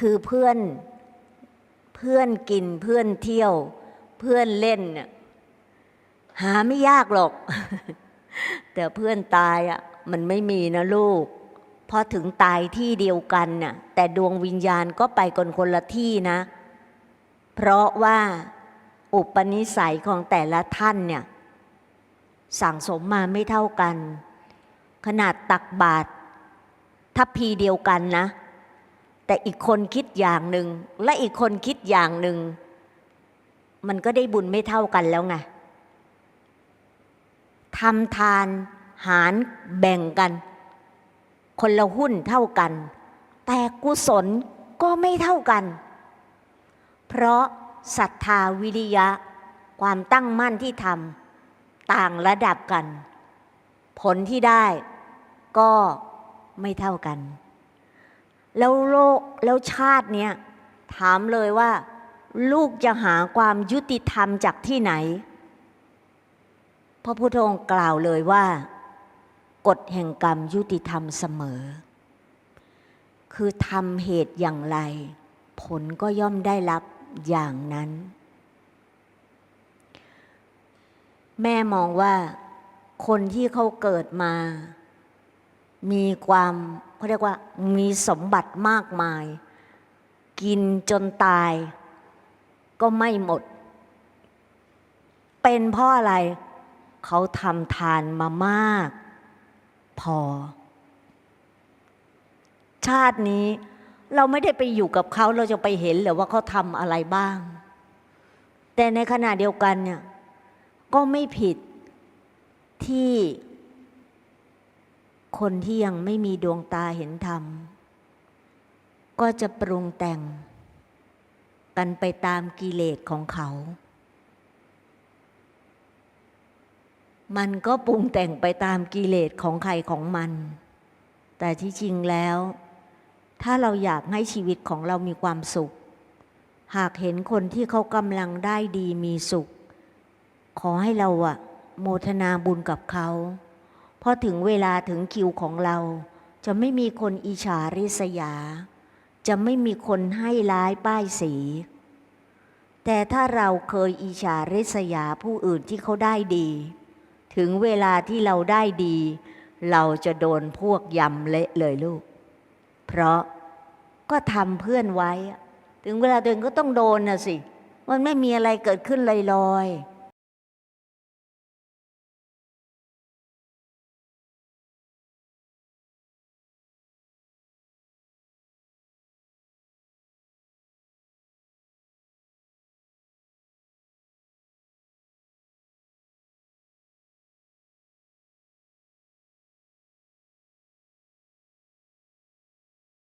คือเพื่อนเพื่อนกินเพื่อนเที่ยว เพื่อนเล่นน่ะหาไม่ยากหรอก แต่เพื่อนตายอะมันไม่มีนะลูกพอถึงตายที่เดียวกันน่ะ แต่ดวงวิญญาณก็ไปคนคนละที่นะ เพราะว่าอุปนิสัยของแต่ละท่านเนี่ย สั่งสมมาไม่เท่ากัน ขนาดตักบาตรทัพพีเดียวกันนะ แต่อีกคนคิดอย่างหนึ่งและอีกคนคิดอย่างหนึ่งมันก็ได้บุญไม่เท่ากันแล้วไงทำทานหารแบ่งกัน คนละหุ้นเท่ากัน แต่กุศลก็ไม่เท่ากัน เพราะศรัทธาวิริยะ ความตั้งมั่นที่ทำต่างระดับกัน ผลที่ได้ก็ไม่เท่ากัน แล้วโลกแล้วชาติเนี้ยถามเลยว่า ลูกจะหาความยุติธรรมจากที่ไหน พระพุทธองค์กล่าวเลยว่า กฎแห่งกรรมยุติธรรมเสมอ คือทำเหตุอย่างไร ผลก็ย่อมได้รับอย่างนั้น แม่มองว่าคนที่เขาเกิดมา มีความเขาเรียกว่ามีสมบัติมากมาย กินจนตาย ก็ไม่หมด เป็นเพราะอะไร เขาทำทานมามาก พอ ชาตินี้เราไม่ได้ไปอยู่กับเขาเราจะไปเห็นหรือว่าเขาทำอะไรบ้าง แต่ในขณะเดียวกันเนี่ยก็ไม่ผิดที่ คนที่ยังไม่มีดวงตาเห็นธรรม ก็จะปรุงแต่ง กันไปตามกิเลสของเขา มันก็ปรุงแต่งไปตามกิเลสของใครของมัน แต่ที่จริงแล้ว ถ้าเราอยากให้ชีวิตของเรามีความสุข หากเห็นคนที่เขากำลังได้ดีมีสุข ขอให้เราอะโมทนาบุญกับเขา พราะถึงเวลาถึงคิวของเรา จะไม่มีคนอิจฉาริษยา จะไม่มีคนให้ร้ายป้ายสี แต่ถ้าเราเคยอิจฉาริษยาผู้อื่นที่เขาได้ดี ถึงเวลาที่เราได้ดี เราจะโดนพวกยำเละเลยลูก เพราะก็ทำเพื่อนไว้ ถึงเวลาตัวเองก็ต้องโดนนะสิ มันไม่มีอะไรเกิดขึ้นลอยๆ